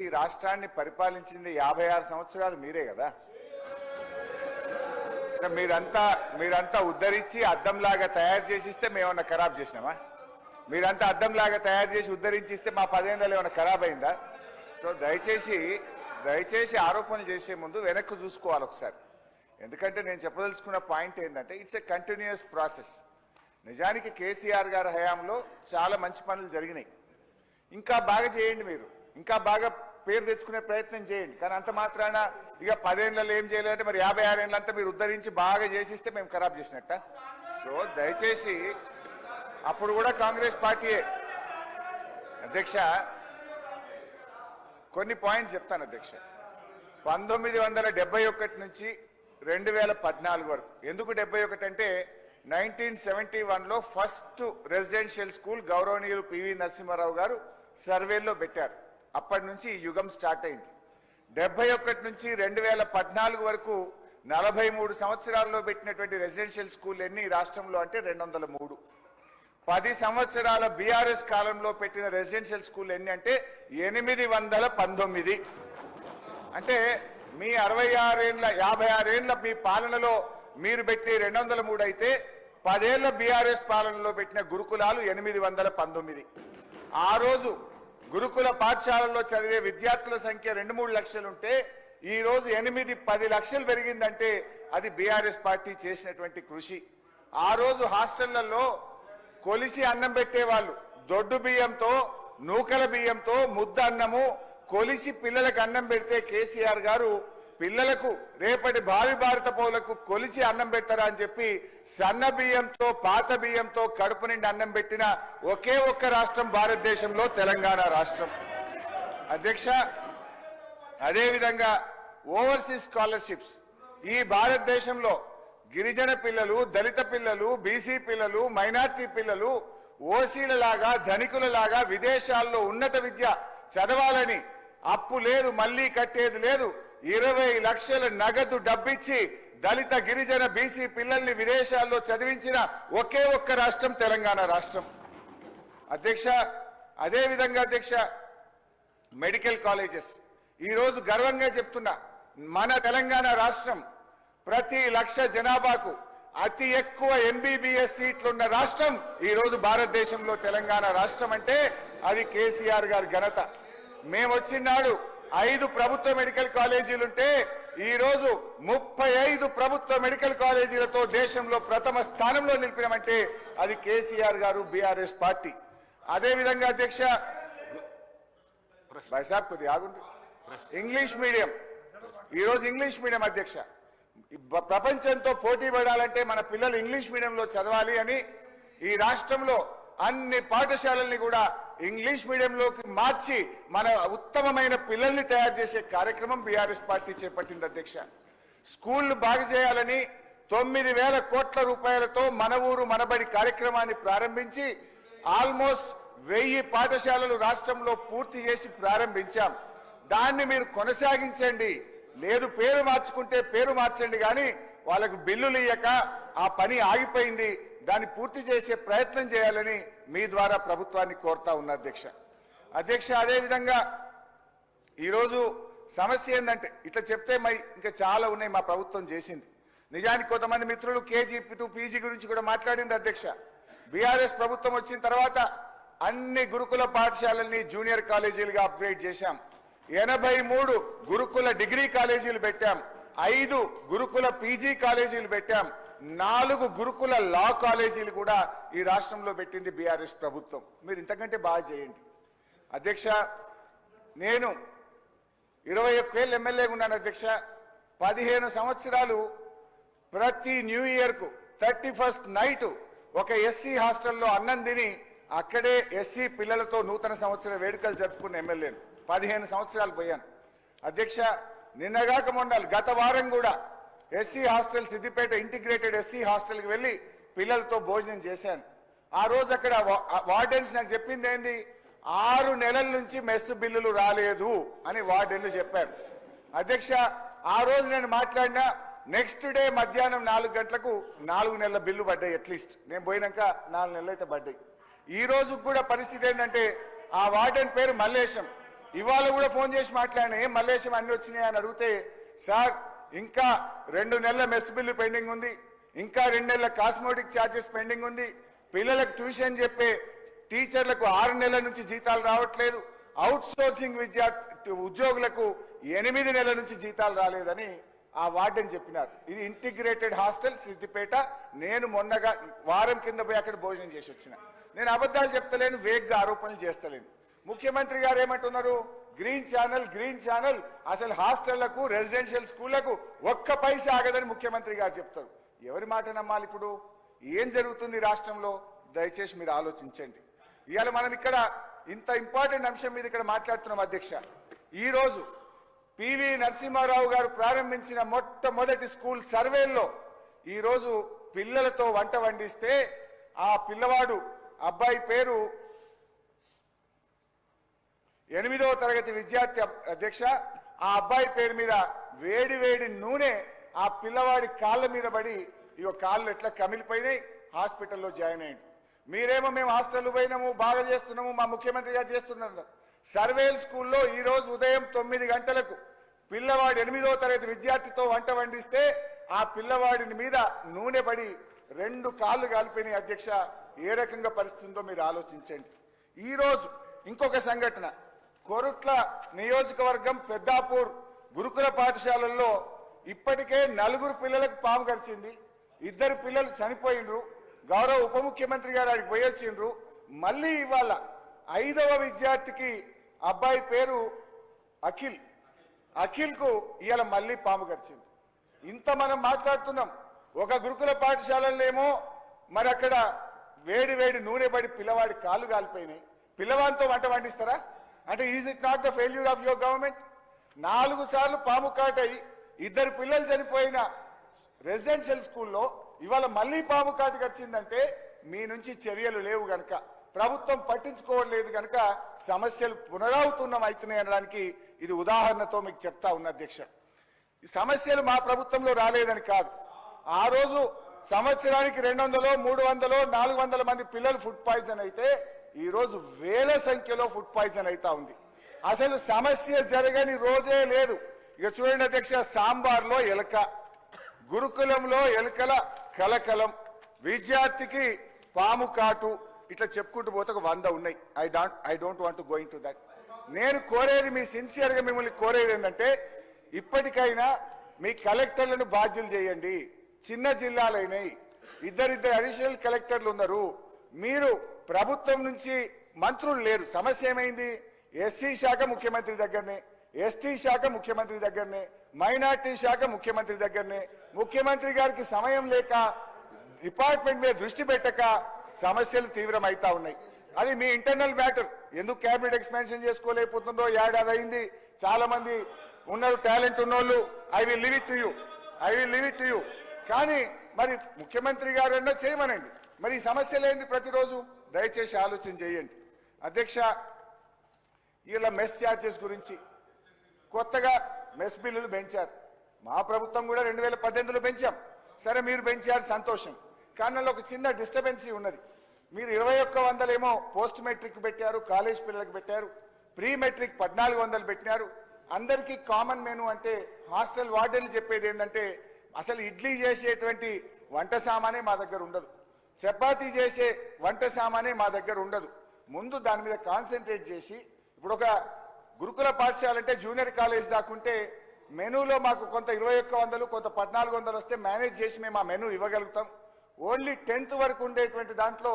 ఈ రాష్ట్రాన్ని పరిపాలించింది యాభై ఆరు సంవత్సరాలు మీరే కదా. మీరంతా మీరంతా ఉద్ధరించి అద్దంలాగా తయారు చేసిస్తే మేమన్నా ఖరాబ్ చేసినామా? మీరంతా అద్దంలాగా తయారు చేసి ఉద్ధరించిస్తే మా పదేళ్ళలో ఏమైనా ఖరాబ్ అయిందా? సో దయచేసి దయచేసి ఆరోపణలు చేసే ముందు వెనక్కి చూసుకోవాలి ఒకసారి. ఎందుకంటే నేను చెప్పదలుచుకున్న పాయింట్ ఏంటంటే ఇట్స్ ఎ కంటిన్యూస్ ప్రాసెస్ నిజానికి కేసీఆర్ గారి హయాంలో చాలా మంచి పనులు జరిగినాయి. ఇంకా బాగా చేయండి మీరు. ఇంకా బాగా పేరు తెచ్చుకునే ప్రయత్నం చేయండి. కానీ అంత మాత్రాన ఇక పదేళ్ళలో ఏం చేయలేదంటే మరి యాభై ఆరేళ్ళంతా మీరు ఉద్ధరించి బాగా చేసిస్తే మేము ఖరాబ్ చేసినట్ట? సో దయచేసి అప్పుడు కూడా కాంగ్రెస్ పార్టీయే. అధ్యక్ష కొన్ని పాయింట్స్ చెప్తాను అధ్యక్ష. పంతొమ్మిది వందల డెబ్బై ఒకటి నుంచి రెండు వేల పద్నాలుగు వరకు. ఎందుకు డెబ్బై ఒకటి అంటే నైన్టీన్ సెవెంటీ వన్లో ఫస్ట్ రెసిడెన్షియల్ స్కూల్ గౌరవనీయులు పివి నరసింహారావు గారు సర్వేలో పెట్టారు. అప్పటి నుంచి ఈ యుగం స్టార్ట్ అయింది. డెబ్బై ఒకటి నుంచి రెండు వేల పద్నాలుగు వరకు నలభై మూడు సంవత్సరాల్లో పెట్టినటువంటి రెసిడెన్షియల్ స్కూల్ ఎన్ని రాష్ట్రంలో అంటే రెండు వందల మూడు పది సంవత్సరాల బీఆర్ఎస్ కాలంలో పెట్టిన రెసిడెన్షియల్ స్కూల్ ఎన్ని అంటే ఎనిమిది వందల పంతొమ్మిది. అంటే మీ అరవై ఆరేండ్ల యాభై ఆరేళ్ళ మీ పాలనలో మీరు పెట్టి రెండు వందల మూడు అయితే పదేళ్ళ బీఆర్ఎస్ పాలనలో పెట్టిన గురుకులాలు ఎనిమిది వందల పంతొమ్మిది. ఆ రోజు గురుకుల పాఠశాలల్లో చదివే విద్యార్థుల సంఖ్య రెండు మూడు లక్షలుంటే ఈ రోజు ఎనిమిది పది లక్షలు పెరిగిందంటే అది బీఆర్ఎస్ పార్టీ చేసినటువంటి కృషి. ఆ రోజు హాస్టళ్ళలో కొలిసి అన్నం పెట్టేవాళ్ళు. దొడ్డు బియ్యంతో నూకల బియ్యంతో ముద్ద అన్నము కొలిసి పిల్లలకు అన్నం పెడితే కేసీఆర్ గారు పిల్లలకు రేపటి భావి భారత పౌలకు కొలిచి అన్నం పెట్టరా అని చెప్పి సన్న బియ్యంతో పాత బియ్యంతో కడుపు నిండి అన్నం పెట్టిన ఒకే ఒక్క రాష్ట్రం భారతదేశంలో తెలంగాణ రాష్ట్రం. అధ్యక్ష అదేవిధంగా ఓవర్సీస్ స్కాలర్షిప్స్. ఈ భారతదేశంలో గిరిజన పిల్లలు దళిత పిల్లలు బీసీ పిల్లలు మైనార్టీ పిల్లలు ఓసీల లాగా ధనికుల లాగా విదేశాల్లో ఉన్నత విద్య చదవాలని అప్పు లేదు మళ్ళీ కట్టేది లేదు. ఇరవై లక్షల నగదు డబ్బిచ్చి దళిత గిరిజన బీసీ పిల్లల్ని విదేశాల్లో చదివించిన ఒకే ఒక్క రాష్ట్రం తెలంగాణ రాష్ట్రం. అధ్యక్ష అదేవిధంగా అధ్యక్ష మెడికల్ కాలేజెస్. ఈరోజు గర్వంగా చెప్తున్నా మన తెలంగాణ రాష్ట్రం ప్రతి లక్ష జనాభాకు అతి ఎక్కువ ఎంబీబీఎస్ సీట్లున్న రాష్ట్రం ఈరోజు భారతదేశంలో తెలంగాణ రాష్ట్రం అంటే అది కేసీఆర్ గారి ఘనత. మేము వచ్చిన్నాడు ఐదు ప్రభుత్వ మెడికల్ కాలేజీలుంటే ఈ రోజు ముప్పై ఐదు ప్రభుత్వ మెడికల్ కాలేజీలతో దేశంలో ప్రథమ స్థానంలో నిలిపినామంటే అది కేసీఆర్ గారు బీఆర్ఎస్ పార్టీ. అదే విధంగా అధ్యక్ష ఇంగ్లీష్ మీడియం. ఈ రోజు ఇంగ్లీష్ మీడియం అధ్యక్ష. ప్రపంచంతో పోటీ పడాలంటే మన పిల్లలు ఇంగ్లీష్ మీడియంలో చదవాలి అని ఈ రాష్ట్రంలో అన్ని పాఠశాలల్ని కూడా ఇంగ్లీష్ మీడియంలోకి మార్చి మన ఉత్తమమైన పిల్లల్ని తయారు చేసే కార్యక్రమం బీఆర్ఎస్ పార్టీ చేపట్టింది అధ్యక్ష. స్కూళ్ళు బాగు చేయాలని తొమ్మిది వేల కోట్ల రూపాయలతో మన ఊరు మనబడి కార్యక్రమాన్ని ప్రారంభించి ఆల్మోస్ట్ వెయ్యి పాఠశాలలు రాష్ట్రంలో పూర్తి చేసి ప్రారంభించాం. దాన్ని మీరు కొనసాగించండి. లేదు పేరు మార్చుకుంటే పేరు మార్చండి కానీ వాళ్ళకు బిల్లులు ఇయ్యక ఆ పని ఆగిపోయింది. దాన్ని పూర్తి చేసే ప్రయత్నం చేయాలని మీ ద్వారా ప్రభుత్వాన్ని కోరుతా ఉన్న అధ్యక్ష. అధ్యక్ష అదేవిధంగా ఈరోజు సమస్య ఏంటంటే ఇట్లా చెప్తే మరి ఇంకా చాలా ఉన్నాయి మా ప్రభుత్వం చేసింది. నిజానికి కొంతమంది మిత్రులు కేజీ టూ పీజీ గురించి కూడా మాట్లాడింది అధ్యక్ష. బీఆర్ఎస్ ప్రభుత్వం వచ్చిన తర్వాత అన్ని గురుకుల పాఠశాలల్ని జూనియర్ కాలేజీలుగా అప్గ్రేడ్ చేశాం. ఎనభై మూడు గురుకుల డిగ్రీ కాలేజీలు పెట్టాం. ఐదు గురుకుల పీజీ కాలేజీలు పెట్టాం. నాలుగు గురుకుల లా కాలేజీలు కూడా ఈ రాష్ట్రంలో పెట్టింది బీఆర్ఎస్ ప్రభుత్వం. మీరు ఇంతకంటే బాగా చేయండి. అధ్యక్ష నేను ఇరవై ఒక్కేళ్ళు ఎమ్మెల్యేగా ఉన్నాను అధ్యక్ష. పదిహేను సంవత్సరాలు ప్రతి న్యూ ఇయర్కు థర్టీ ఫస్ట్ నైట్ ఒక ఎస్సీ హాస్టల్లో అన్నం తిని అక్కడే ఎస్సీ పిల్లలతో నూతన సంవత్సర వేడుకలు జరుపుకున్న ఎమ్మెల్యేను. పదిహేను సంవత్సరాలు పోయాను. అధ్యక్ష నిన్నగాక మొండాలి గత వారం కూడా SC hostel Siddipet integrated SC హాస్టల్కి వెళ్ళి పిల్లలతో భోజనం చేశాను. ఆ రోజు అక్కడ వార్డెన్స్ నాకు చెప్పింది ఏంది? ఆరు నెలల నుంచి మెస్ బిల్లులు రాలేదు అని వార్డెన్లు చెప్పారు. అధ్యక్ష ఆ రోజు నేను మాట్లాడినా నెక్స్ట్ డే మధ్యాహ్నం నాలుగు గంటలకు నాలుగు నెలల బిల్లు పడ్డాయి అట్లీస్ట్. నేను పోయినాక నాలుగు నెలలు అయితే పడ్డాయి. ఈ రోజు కూడా పరిస్థితి ఏంటంటే ఆ వార్డెన్ పేరు మల్లేశం. ఇవాళ కూడా ఫోన్ చేసి మాట్లాడినా ఏం మల్లేశం అన్ని వచ్చినాయి? అని అడిగితే సార్ ఇంకా రెండు నెలల మెస్ బిల్లు పెండింగ్ ఉంది. ఇంకా రెండు నెలల కాస్మోటిక్ ఛార్జెస్ పెండింగ్ ఉంది. పిల్లలకు ట్యూషన్ చెప్పే టీచర్లకు ఆరు నెలల నుంచి జీతాలు రావట్లేదు. అవుట్ సోర్సింగ్ విద్యార్థి ఉద్యోగులకు ఎనిమిది నెలల నుంచి జీతాలు రాలేదని ఆ వార్డెన్ చెప్పినారు. ఇది ఇంటిగ్రేటెడ్ హాస్టల్ సిద్దిపేట. నేను మొన్నగా వారం కింద పోయి అక్కడ భోజనం చేసి వచ్చిన. నేను అబద్ధాలు చెప్తలేను వేగ్గా ఆరోపణలు చేస్తలేను. ముఖ్యమంత్రి గారు ఏమంటున్నారు? Green channel green channel. అసలు హాస్టళ్ళకు రెసిడెన్షియల్ స్కూళ్ళకు ఒక్క పైసా ఆగదని ముఖ్యమంత్రి గారు చెప్తారు. ఎవరి మాట నమ్మాలి ఇప్పుడు? ఏం జరుగుతుంది రాష్ట్రంలో? దయచేసి మీరు ఆలోచించండి. ఇవాళ మనం ఇక్కడ ఇంత ఇంపార్టెంట్ అంశం మీద ఇక్కడ మాట్లాడుతున్నాం అధ్యక్ష. ఈరోజు పివి నరసింహారావు గారు ప్రారంభించిన మొట్టమొదటి స్కూల్ సర్వేల్లో ఈరోజు పిల్లలతో వంట వండిస్తే ఆ పిల్లవాడు అబ్బాయి పేరు ఎనిమిదవ తరగతి విద్యార్థి అధ్యక్ష ఆ అబ్బాయి పేరు మీద వేడి వేడి నూనె ఆ పిల్లవాడి కాళ్ళ మీద పడి ఇగో కాళ్ళు ఎట్లా కమిలిపోయినాయి హాస్పిటల్లో జాయిన్ అయ్యింది మీరేమో మేము హాస్టల్ పోయినాము బాగా చేస్తున్నాము మా ముఖ్యమంత్రి గారు చేస్తున్నారు. సర్వేల్ స్కూల్లో ఈ రోజు ఉదయం తొమ్మిది గంటలకు పిల్లవాడు ఎనిమిదో తరగతి విద్యార్థితో వంట వండిస్తే ఆ పిల్లవాడిని మీద నూనె పడి రెండు కాళ్ళు కాలిపోయినాయి అధ్యక్ష. ఏ రకంగా పరిస్థితుందో మీరు ఆలోచించండి. ఈరోజు ఇంకొక సంఘటన. కొరుట్ల నియోజకవర్గం పెద్దాపూర్ గురుకుల పాఠశాలల్లో ఇప్పటికే నలుగురు పిల్లలకు పాము కరిచింది. ఇద్దరు పిల్లలు చనిపోయినరు గౌరవ ఉప ముఖ్యమంత్రి గారు అడిగి పోయొచ్చిండ్రు మళ్ళీ ఇవాళ ఐదవ విద్యార్థికి అబ్బాయి పేరు అఖిల్. అఖిల్కు ఇవాళ మళ్ళీ పాము గడిచింది ఇంత మనం మాట్లాడుతున్నాం. ఒక గురుకుల పాఠశాలలేమో మరి అక్కడ వేడి వేడి నూనె పడి పిల్లవాడి కాళ్ళు కాలిపోయినాయి. పిల్లవాడితో వంట వండిస్తారా? అంటే is it not the failure of your government నాలుగు సార్లు పాము కాటయి. ఇద్దరు పిల్లలు చనిపోయిన రెసిడెన్షియల్ స్కూల్లో ఇవాళ మళ్ళీ పాము కాటుకు వచ్చిందంటే మీ నుంచి చర్యలు లేవు గనక. ప్రభుత్వం పట్టించుకోవట్లేదు కనుక సమస్యలు పునరావృతం అవుతున్నాయి అనడానికి ఇది ఉదాహరణతో మీకు చెప్తా ఉన్న అధ్యక్ష. ఈ సమస్యలు మా ప్రభుత్వంలో రాలేదని కాదు. ఆ రోజు సంవత్సరానికి రెండు వందలో మూడు వందలో నాలుగు వందల మంది పిల్లలు ఫుడ్ పాయిజన్ అయితే ఈరోజు వేల సంఖ్యలో ఫుడ్ పాయిజన్ అవుతా ఉంది. అసలు సమస్య జరగని రోజే లేదు. ఇక చూడండి అధ్యక్ష సాంబార్లో ఎలక గురుకులంలో ఎలకల కలకలం విద్యార్థికి పాము కాటు ఇట్లా చెప్పుకుంటూ పోతే ఒక వంద ఉన్నాయి. I don't I don't want going to that నేను కోరేది మీ సిన్సియర్గా మిమ్మల్ని కోరేది ఏంటంటే ఇప్పటికైనా మీ కలెక్టర్లను బాధ్యులు చేయండి. చిన్న జిల్లాలైనవి ఇద్దరిద్దరు అడిషనల్ కలెక్టర్లు ఉన్నారు. మీరు ప్రభుత్వం నుంచి మంత్రులు లేరు. సమస్య ఏమైంది? ఎస్సీ శాఖ ముఖ్యమంత్రి దగ్గరనే ఎస్టీ శాఖ ముఖ్యమంత్రి దగ్గరనే మైనార్టీ శాఖ ముఖ్యమంత్రి దగ్గరనే. ముఖ్యమంత్రి గారికి సమయం లేక డిపార్ట్మెంట్ మీద దృష్టి పెట్టక సమస్యలు తీవ్రమవుతా ఉన్నాయి. అది మీ ఇంటర్నల్ మ్యాటర్. ఎందుకు క్యాబినెట్ ఎక్స్పాన్షన్ చేసుకోలేకపోతుందో ఏడాది అయింది చాలా మంది ఉన్నారు టాలెంట్ ఉన్నోళ్ళు. I will leave it to you. I will leave it to you. కానీ మరి ముఖ్యమంత్రి గారు అన్నా చేయమనండి. మరి ఈ సమస్యలు ప్రతిరోజు దయచేసి ఆలోచన చేయండి. అధ్యక్ష వీళ్ళ మెస్ ఛార్జెస్ గురించి కొత్తగా మెస్ బిల్లులు పెంచారు. మా ప్రభుత్వం కూడా రెండు వేల పద్దెనిమిదిలో పెంచాం. సరే మీరు పెంచారు సంతోషం. కానీ ఒక చిన్న డిస్టర్బెన్సీ ఉన్నది. మీరు ఇరవై ఒక్క వందలేమో పోస్ట్ మెట్రిక్ పెట్టారు కాలేజ్ పిల్లలకు పెట్టారు ప్రీ మెట్రిక్ పద్నాలుగు వందలు పెట్టినారు. అందరికీ కామన్ మెను అంటే హాస్టల్ వార్డెన్లు చెప్పేది ఏంటంటే అసలు ఇడ్లీ చేసేటువంటి వంట సామానే మా దగ్గర ఉండదు. చపాతీ చేసే వంట సామానే మా దగ్గర ఉండదు. ముందు దాని మీద కాన్సన్ట్రేట్ చేసి ఇప్పుడు ఒక గురుకుల పాఠశాల అంటే జూనియర్ కాలేజ్ దాకుంటే మెనూలో మాకు కొంత ఇరవై ఒక్క వందలు కొంత పద్నాలుగు వందలు వస్తే మేనేజ్ చేసి మేము ఆ మెనూ ఇవ్వగలుగుతాం. ఓన్లీ టెన్త్ వరకు ఉండేటువంటి దాంట్లో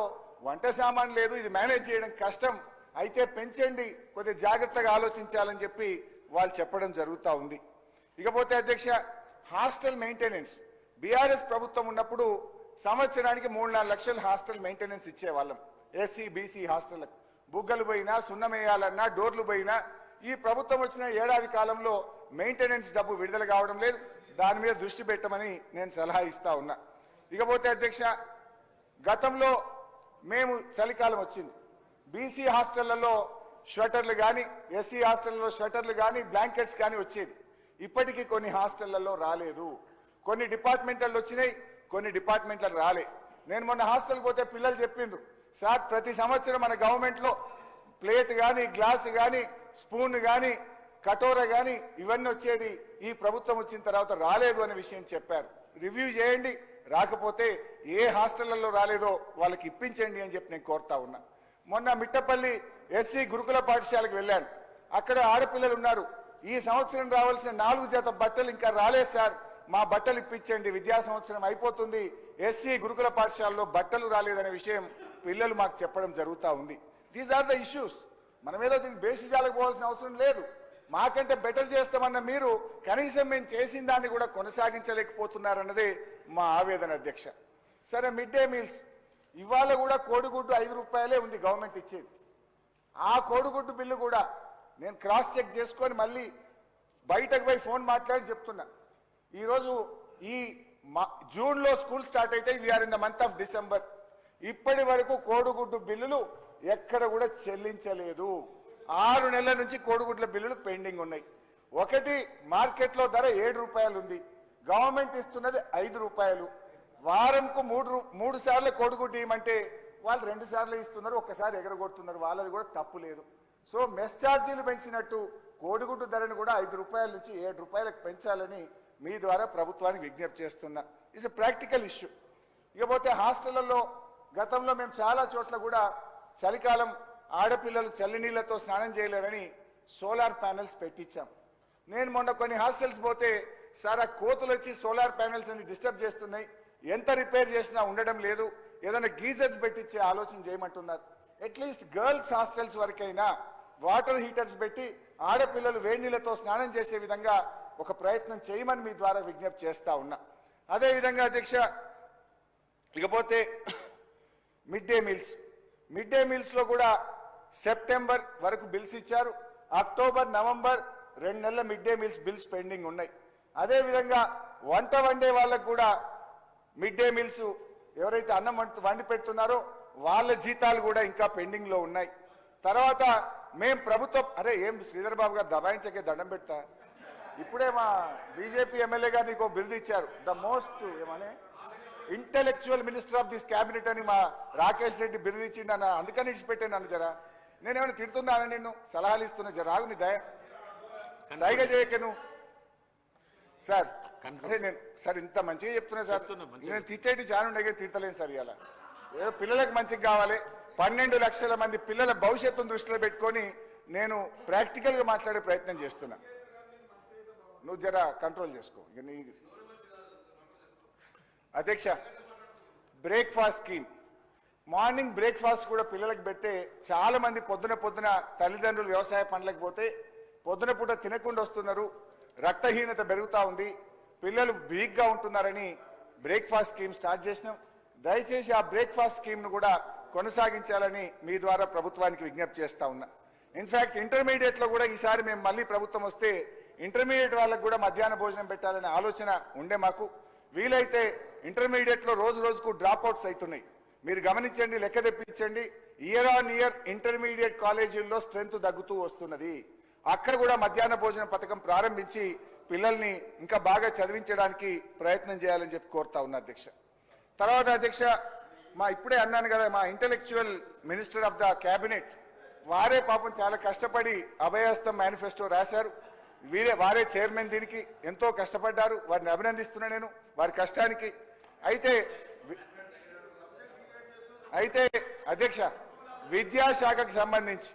వంట సామాన్ లేదు ఇది మేనేజ్ చేయడం కష్టం. అయితే పెంచండి కొద్దిగా జాగ్రత్తగా ఆలోచించాలని చెప్పి వాళ్ళు చెప్పడం జరుగుతూ ఉంది. ఇకపోతే అధ్యక్ష హాస్టల్ మెయింటెనెన్స్ బీఆర్ఎస్ ప్రభుత్వం ఉన్నప్పుడు సంవత్సరానికి మూడు నాలుగు లక్షల హాస్టల్ మెయింటెనెన్స్ ఇచ్చేవాళ్ళం. ఎస్సీ బీసీ హాస్టళ్ళకు బుగ్గలు పోయినా సున్నమేయాలన్నా డోర్లు పోయినా ఈ ప్రభుత్వం వచ్చిన ఏడాది కాలంలో మెయింటెనెన్స్ డబ్బు విడుదల కావడం లేదు. దాని మీద దృష్టి పెట్టమని నేను సలహా ఇస్తా ఉన్నా. ఇకపోతే అధ్యక్ష గతంలో మేము చలికాలం వచ్చింది. బీసీ హాస్టళ్ళలో స్వెటర్లు కానీ ఎస్సీ హాస్టళ్ళలో స్వెటర్లు కానీ బ్లాంకెట్స్ కానీ వచ్చేది. ఇప్పటికీ కొన్ని హాస్టళ్ళలో రాలేదు. కొన్ని డిపార్ట్మెంటల్లో వచ్చినాయి. కొన్ని డిపార్ట్మెంట్లకు రాలే. నేను మొన్న హాస్టల్కి పోతే పిల్లలు చెప్పిండ్రు సార్ ప్రతి సంవత్సరం మన గవర్నమెంట్లో ప్లేట్ కానీ గ్లాస్ కానీ స్పూన్ కానీ కటోర కానీ ఇవన్నీ వచ్చేది ఈ ప్రభుత్వం వచ్చిన తర్వాత రాలేదు అనే విషయం చెప్పారు. రివ్యూ చేయండి రాకపోతే ఏ హాస్టళ్ళలో రాలేదో వాళ్ళకి ఇప్పించండి అని చెప్పి నేను కోరుతా ఉన్నా. మొన్న మిట్టపల్లి ఎస్సీ గురుకుల పాఠశాలకు వెళ్ళాను. అక్కడ ఆడపిల్లలు ఉన్నారు. ఈ సంవత్సరం రావాల్సిన నాలుగు జత బట్టలు ఇంకా రాలేదు సార్. మా బట్టలు ఇప్పించండి విద్యా సంవత్సరం అయిపోతుంది. ఎస్సీ గురుకుల పాఠశాలలో బట్టలు రాలేదనే విషయం పిల్లలు మాకు చెప్పడం జరుగుతూ ఉంది. దీస్ ఆర్ ద ఇష్యూస్ మనమేదో దీనికి బేసిజాలకు పోవాల్సిన అవసరం లేదు. మాకంటే బెటర్ చేస్తామన్న మీరు కనీసం మేము చేసిన దాన్ని కూడా కొనసాగించలేకపోతున్నారన్నదే మా ఆవేదన అధ్యక్ష. సరే మిడ్ డే మీల్స్. ఇవాళ కూడా కోడిగుడ్డు ఐదు రూపాయలే ఉంది గవర్నమెంట్ ఇచ్చేది. ఆ కోడిగుడ్డు బిల్లు కూడా నేను క్రాస్ చెక్ చేసుకొని మళ్ళీ బయటకు పోయి ఫోన్ మాట్లాడి చెప్తున్నా. ఈరోజు ఈ మా- జూన్లో స్కూల్ స్టార్ట్ అయితే we're in the month of December ఇప్పటి వరకు కోడిగుడ్డు బిల్లులు ఎక్కడ కూడా చెల్లించలేదు. ఆరు నెలల నుంచి కోడిగుడ్ల బిల్లులు పెండింగ్ ఉన్నాయి. ఒకటి మార్కెట్లో ధర ఏడు రూపాయలు ఉంది. గవర్నమెంట్ ఇస్తున్నది ఐదు రూపాయలు. వారంకు మూడు రూ- మూడు సార్లు కోడిగుడ్డు ఇవ్వమంటే వాళ్ళు రెండు సార్లు ఇస్తున్నారు ఒక్కసారి ఎగరగొడుతున్నారు. వాళ్ళది కూడా తప్పు లేదు. సో మెస్ ఛార్జీలు పెంచినట్టు కోడిగుడ్డు ధరను కూడా ఐదు రూపాయల నుంచి ఏడు రూపాయలకు పెంచాలని మీ ద్వారా ప్రభుత్వానికి విజ్ఞప్తి చేస్తున్నా. ఇట్స్ ప్రాక్టికల్ ఇష్యూ ఇకపోతే హాస్టళ్ళలో గతంలో మేము చాలా చోట్ల కూడా చలికాలం ఆడపిల్లలు చల్లి నీళ్ళతో స్నానం చేయలేరని సోలార్ ప్యానెల్స్ పెట్టించాం. నేను మొన్న కొన్ని హాస్టల్స్ పోతే సార్ ఆ కోతులు వచ్చి సోలార్ ప్యానెల్స్ అని డిస్టర్బ్ చేస్తున్నాయి. ఎంత రిపేర్ చేసినా ఉండడం లేదు. ఏదైనా గీజర్స్ పెట్టించే ఆలోచన చేయమంటున్నారు. అట్లీస్ట్ గర్ల్స్ హాస్టల్స్ వరకైనా వాటర్ హీటర్స్ పెట్టి ఆడపిల్లలు వేడి నీళ్ళతో స్నానం చేసే విధంగా ఒక ప్రయత్నం చేయమని మీ ద్వారా విజ్ఞప్తి చేస్తా ఉన్నా. అదేవిధంగా అధ్యక్ష ఇకపోతే mid day meals. Mid day మీల్స్లో కూడా సెప్టెంబర్ వరకు బిల్స్ ఇచ్చారు. అక్టోబర్ నవంబర్ రెండు నెలల mid day meals bills pending ఉన్నాయి. అదేవిధంగా వంట వండే వాళ్ళకు కూడా మిడ్ డే మీల్స్ ఎవరైతే అన్నం వంట వండి పెడుతున్నారో వాళ్ళ జీతాలు కూడా ఇంకా పెండింగ్లో ఉన్నాయి. తర్వాత మేం ప్రభుత్వం అరే ఏం శ్రీధర్ బాబు గారు దబాయించకే దండం పెడతా? ఇప్పుడే మా బీజేపీ ఎమ్మెల్యే గారు నీకు బిరుదు ఇచ్చారు ద మోస్ట్ ఏమని? Intellectual minister of this cabinet అని మా రాకేష్ రెడ్డి బిరుదు ఇచ్చిండు అన్న. అందుకని ఇచ్చిపెట్టాను నన్ను జరా. నేనేమైనా తిడుతున్నానా నిన్ను? సలహాలు ఇస్తున్నా జర. నీ దయ. సైగ చేయక నువ్వు. సార్ అరే నేను సార్ ఇంత మంచిగా చెప్తున్నా సార్. నేను తిట్టేటి ఉండగా తిట్టలేను సార్ ఇలా ఏదో పిల్లలకు మంచిగా కావాలి. పన్నెండు లక్షల మంది పిల్లల భవిష్యత్తును దృష్టిలో పెట్టుకొని నేను ప్రాక్టికల్గా మాట్లాడే ప్రయత్నం చేస్తున్నా. నువ్వు జర కంట్రోల్ చేసుకో. ఇక నీ అధ్యక్ష బ్రేక్ఫాస్ట్ స్కీమ్ మార్నింగ్ బ్రేక్ఫాస్ట్ కూడా పిల్లలకు పెడితే చాలామంది పొద్దున పొద్దున తల్లిదండ్రులు వ్యవసాయ పనులకు పోతే పొద్దున పూట తినకుండా వస్తున్నారు రక్తహీనత పెరుగుతూ ఉంది పిల్లలు వీక్గా ఉంటున్నారని బ్రేక్ఫాస్ట్ స్కీమ్ స్టార్ట్ చేసినాం. దయచేసి ఆ బ్రేక్ఫాస్ట్ స్కీమ్ను కూడా కొనసాగించాలని మీ ద్వారా ప్రభుత్వానికి విజ్ఞప్తి చేస్తా ఉన్నా. ఇన్ఫ్యాక్ట్ ఇంటర్మీడియట్లో కూడా ఈసారి మేము మళ్ళీ ప్రభుత్వం వస్తే ఇంటర్మీడియట్ వాళ్ళకు కూడా మధ్యాహ్న భోజనం పెట్టాలనే ఆలోచన ఉండే మాకు. వీలైతే ఇంటర్మీడియట్లో రోజు రోజుకు డ్రాప్ అవుట్స్ అవుతున్నాయి. మీరు గమనించండి లెక్క తెప్పించండి. ఇయర్ ఆన్ ఇయర్ ఇంటర్మీడియట్ కాలేజీల్లో స్ట్రెంగ్త్ తగ్గుతూ వస్తున్నది. అక్కడ కూడా మధ్యాహ్న భోజన పథకం ప్రారంభించి పిల్లల్ని ఇంకా బాగా చదివించడానికి ప్రయత్నం చేయాలని చెప్పి కోరుతా ఉన్నా అధ్యక్ష. తర్వాత అధ్యక్ష మా ఇప్పుడే అన్నాను కదా మా intellectual minister of the cabinet వారే పాపం చాలా కష్టపడి అభయస్తం మేనిఫెస్టో రాశారు. వీరే వారే చైర్మన్ దీనికి ఎంతో కష్టపడ్డారు. వారిని అభినందిస్తున్నా నేను వారి కష్టానికి. అయితే వి- అయితే అధ్యక్ష విద్యాశాఖకు సంబంధించి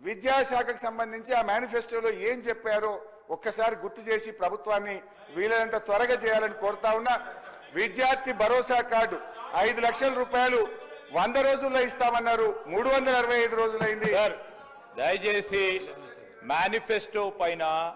విద్యాశాఖకు సంబంధించి ఆ మేనిఫెస్టోలో ఏం చెప్పారో ఒక్కసారి గుర్తు చేసి ప్రభుత్వాన్ని వీలైనంత త్వరగా చేయాలని కోరుతా ఉన్నా. విద్యార్థి భరోసా కార్డు ఐదు లక్షల రూపాయలు వంద రోజుల్లో ఇస్తామన్నారు. మూడు వందల అరవై ఐదు రోజులైంది. దయచేసి మేనిఫెస్టో పైన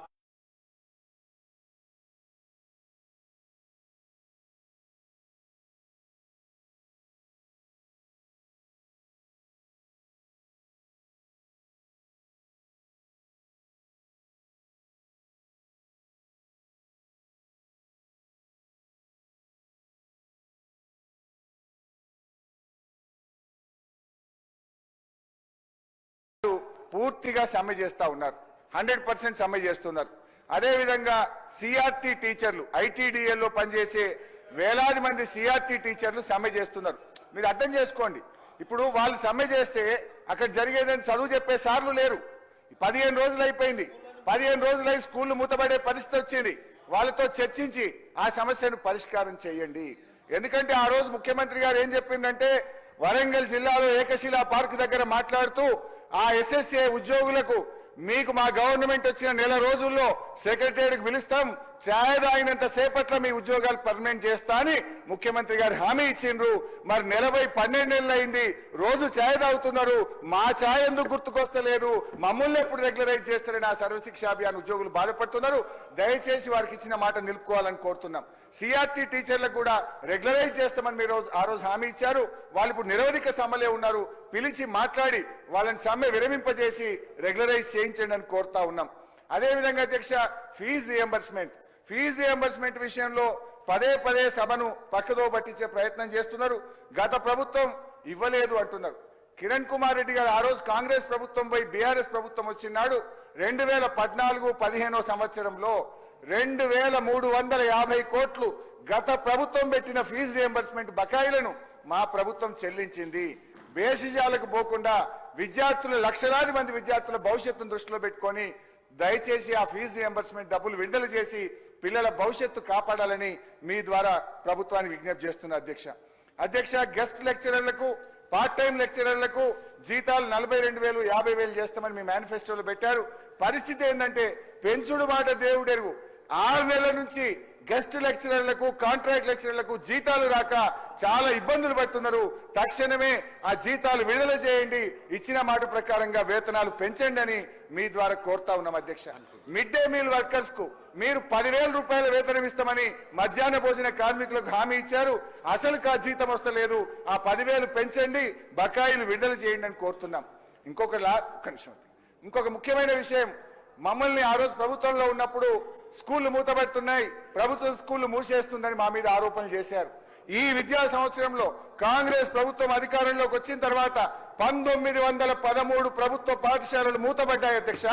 పూర్తిగా సమ్మె చేస్తా ఉన్నారు. హండ్రెడ్ పర్సెంట్ సమ్మె చేస్తున్నారు. అదేవిధంగా సిఆర్టీ టీచర్లు ఐటీడీఏలో పనిచేసే వేలాది మంది సిఆర్టీ టీచర్లు సమ్మె చేస్తున్నారు. మీరు అర్థం చేసుకోండి. ఇప్పుడు వాళ్ళు సమ్మె చేస్తే అక్కడ జరిగేదని చదువు చెప్పే సార్లు లేరు. పదిహేను రోజులు అయిపోయింది. పదిహేను రోజులై స్కూళ్ళు మూతపడే పరిస్థితి వచ్చింది. వాళ్ళతో చర్చించి ఆ సమస్యను పరిష్కారం చేయండి. ఎందుకంటే ఆ రోజు ముఖ్యమంత్రి గారు ఏం చెప్పిందంటే వరంగల్ జిల్లాలో ఏకశిలా పార్క్ దగ్గర మాట్లాడుతూ ఆ ఎస్ఎస్ఏ ఉద్యోగులకు మీకు మా గవర్నమెంట్ వచ్చిన నెల రోజుల్లో సెక్రటరీకి పిలుస్తాం. ఛాయ్ తాగినంత సేపట్లో మీ ఉద్యోగాలు పర్మనెంట్ చేస్తా అని ముఖ్యమంత్రి గారు హామీ ఇచ్చిండ్రు. మరి నెలభై పన్నెండు నెలలు అయింది. రోజు ఛాయ్ తాగుతున్నారు. మా ఛాయ్ ఎందుకు గుర్తుకొస్తలేదు? మమ్మల్ని ఎప్పుడు రెగ్యులరైజ్ చేస్తారని ఆ సర్వశిక్ష అభియాన్ ఉద్యోగులు బాధపడుతున్నారు. దయచేసి వారికి ఇచ్చిన మాట నిలుపుకోవాలని కోరుతున్నాం. సిఆర్టీ టీచర్లకు కూడా రెగ్యులరైజ్ చేస్తామని మీరు రోజు- ఆ రోజు హామీ ఇచ్చారు. వాళ్ళు ఇప్పుడు నిరవధిక సమ్మెలే ఉన్నారు. పిలిచి మాట్లాడి వాళ్ళని సమ్మె విరమింపజేసి రెగ్యులరైజ్ చేయించండి అని కోరుతా ఉన్నాం. అదేవిధంగా అధ్యక్ష ఫీజు రియంబర్స్మెంట్. ఫీజు రియంబర్స్మెంట్ విషయంలో పదే పదే సభను పక్కదో పట్టించే ప్రయత్నం చేస్తున్నారు. గత ప్రభుత్వం ఇవ్వలేదు అంటున్నారు. కిరణ్ కుమార్ రెడ్డి గారు ఆ రోజు కాంగ్రెస్ ప్రభుత్వంపై బీఆర్ఎస్ ప్రభుత్వం వచ్చినాడు రెండు వేల పద్నాలుగు పదిహేనో సంవత్సరంలో రెండు వేల మూడు వందల యాభై కోట్లు గత ప్రభుత్వం పెట్టిన ఫీజు రియంబర్స్మెంట్ బకాయిలను మా ప్రభుత్వం చెల్లించింది. బేసిజాలకు పోకుండా విద్యార్థులు లక్షలాది మంది విద్యార్థుల భవిష్యత్తును దృష్టిలో పెట్టుకొని దయచేసి ఆ ఫీజు రియంబర్స్మెంట్ డబ్బులు విడుదల చేసి పిల్లల భవిష్యత్తు కాపాడాలని మీ ద్వారా ప్రభుత్వానికి విజ్ఞప్తి చేస్తున్న అధ్యక్ష. అధ్యక్ష గెస్ట్ లెక్చరర్లకు పార్ట్ టైం లెక్చరర్లకు జీతాలు నలభై రెండు వేలు యాభై వేలు చేస్తామని మీ మేనిఫెస్టోలో పెట్టారు. పరిస్థితి ఏంటంటే పెంచుడు మాట దేవుడెరుగు. ఆరు నెలల నుంచి గెస్ట్ లెక్చరర్లకు కాంట్రాక్ట్ లెక్చరర్లకు జీతాలు రాక చాలా ఇబ్బందులు పడుతున్నారు. తక్షణమే ఆ జీతాలు విడుదల చేయండి. ఇచ్చిన మాట ప్రకారంగా వేతనాలు పెంచండి అని మీ ద్వారా కోరుతా ఉన్నాం అధ్యక్ష. మిడ్ డే మీల్ వర్కర్స్కు మీరు పదివేల రూపాయల వేతనం ఇస్తామని మధ్యాహ్న భోజన కార్మికులకు హామీ ఇచ్చారు. అసలు కా జీతం వస్తలేదు. ఆ పదివేలు పెంచండి. బకాయిలు విడుదల చేయండి అని కోరుతున్నాం. ఇంకొక లా ఇంకొక ముఖ్యమైన విషయం. మమ్మల్ని ఆ రోజు ప్రభుత్వంలో ఉన్నప్పుడు స్కూళ్ళు మూతబడుతున్నాయి ప్రభుత్వం స్కూళ్ళు మూసేస్తుందని మా మీద ఆరోపణలు చేశారు. ఈ విద్యా సంవత్సరంలో కాంగ్రెస్ ప్రభుత్వం అధికారంలోకి వచ్చిన తర్వాత పంతొమ్మిది వందల పదమూడు ప్రభుత్వ పాఠశాలలు మూతబడ్డాయి అధ్యక్ష.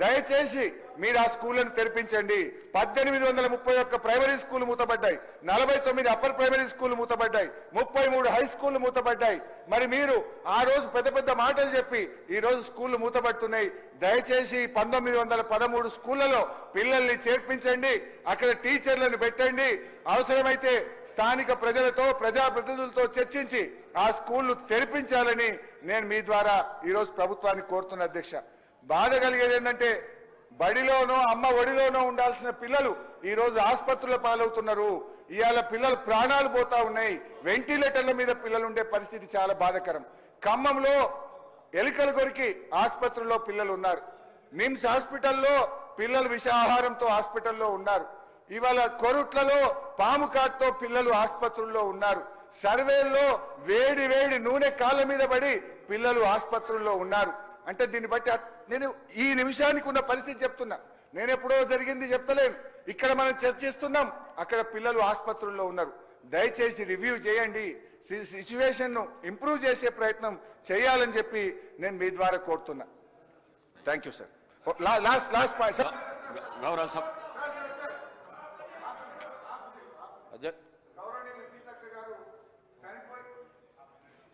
దయచేసి మీరు ఆ స్కూళ్ళను తెరిపించండి. పద్దెనిమిది వందల ముప్పై ఒక్క ప్రైమరీ స్కూల్ మూతబడ్డాయి నలభై తొమ్మిది అప్పర్ ప్రైమరీ స్కూల్ మూతబడ్డాయి ముప్పై మూడు హై స్కూల్ మూతబడ్డాయి మరి మీరు ఆ రోజు పెద్ద పెద్ద మాటలు చెప్పి ఈ రోజు స్కూళ్ళు మూతబడుతున్నాయి దయచేసి పంతొమ్మిది వందల పదమూడు స్కూళ్ళలో పిల్లల్ని చేర్పించండి. అక్కడ టీచర్లను పెట్టండి. అవసరమైతే స్థానిక ప్రజలతో ప్రజాప్రతినిధులతో చర్చించి ఆ స్కూళ్ళు తెరిపించాలని నేను మీ ద్వారా ఈరోజు ప్రభుత్వాన్ని కోరుతున్న అధ్యక్ష. బాధ కలిగేది ఏంటంటే బడిలోనో అమ్మ ఒడిలోనో ఉండాల్సిన పిల్లలు ఈరోజు ఆసుపత్రుల పాలవుతున్నారు. ఇవాళ పిల్లలు ప్రాణాలు పోతా ఉన్నాయి. వెంటిలేటర్ల మీద పిల్లలు ఉండే పరిస్థితి చాలా బాధకరం. ఖమ్మంలో ఎలుకలు కొరికి ఆసుపత్రుల్లో పిల్లలు ఉన్నారు. నిమ్స్ హాస్పిటల్లో పిల్లలు విషాహారంతో హాస్పిటల్లో ఉన్నారు. ఇవాళ కొరుట్లలో పాము కాటుతో పిల్లలు ఆసుపత్రుల్లో ఉన్నారు. సర్వేల్లో వేడి వేడి నూనె కాళ్ళ మీద పడి పిల్లలు ఆసుపత్రుల్లో ఉన్నారు. అంటే దీన్ని బట్టి నేను ఈ నిమిషానికి ఉన్న పరిస్థితి చెప్తున్నా. నేను ఎప్పుడో జరిగింది చెప్తలేను. ఇక్కడ మనం చర్చిస్తున్నాం అక్కడ పిల్లలు ఆసుపత్రుల్లో ఉన్నారు. దయచేసి రివ్యూ చేయండి. సిచ్యువేషన్ను ఇంప్రూవ్ చేసే ప్రయత్నం చేయాలని చెప్పి నేను మీ ద్వారా కోరుతున్నా. Thank you sir. Last last point sir. గౌరవ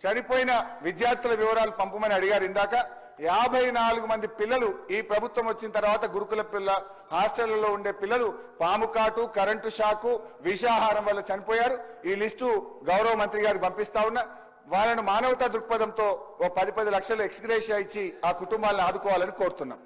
చనిపోయిన విద్యార్థుల వివరాలు పంపమని అడిగారు ఇందాక. యాభై నాలుగు మంది పిల్లలు ఈ ప్రభుత్వం వచ్చిన తర్వాత గురుకుల పిల్ల హాస్టళ్ళలో ఉండే పిల్లలు పాము కాటు కరెంటు షాకు విషాహారం వల్ల చనిపోయారు. ఈ లిస్టు గౌరవ మంత్రి గారికి పంపిస్తా ఉన్నా. వాళ్ళను మానవతా దృక్పథంతో ఓ పది పది లక్షలు ఎక్స్గ్రేషియా ఇచ్చి ఆ కుటుంబాలను ఆదుకోవాలని కోరుతున్నాం.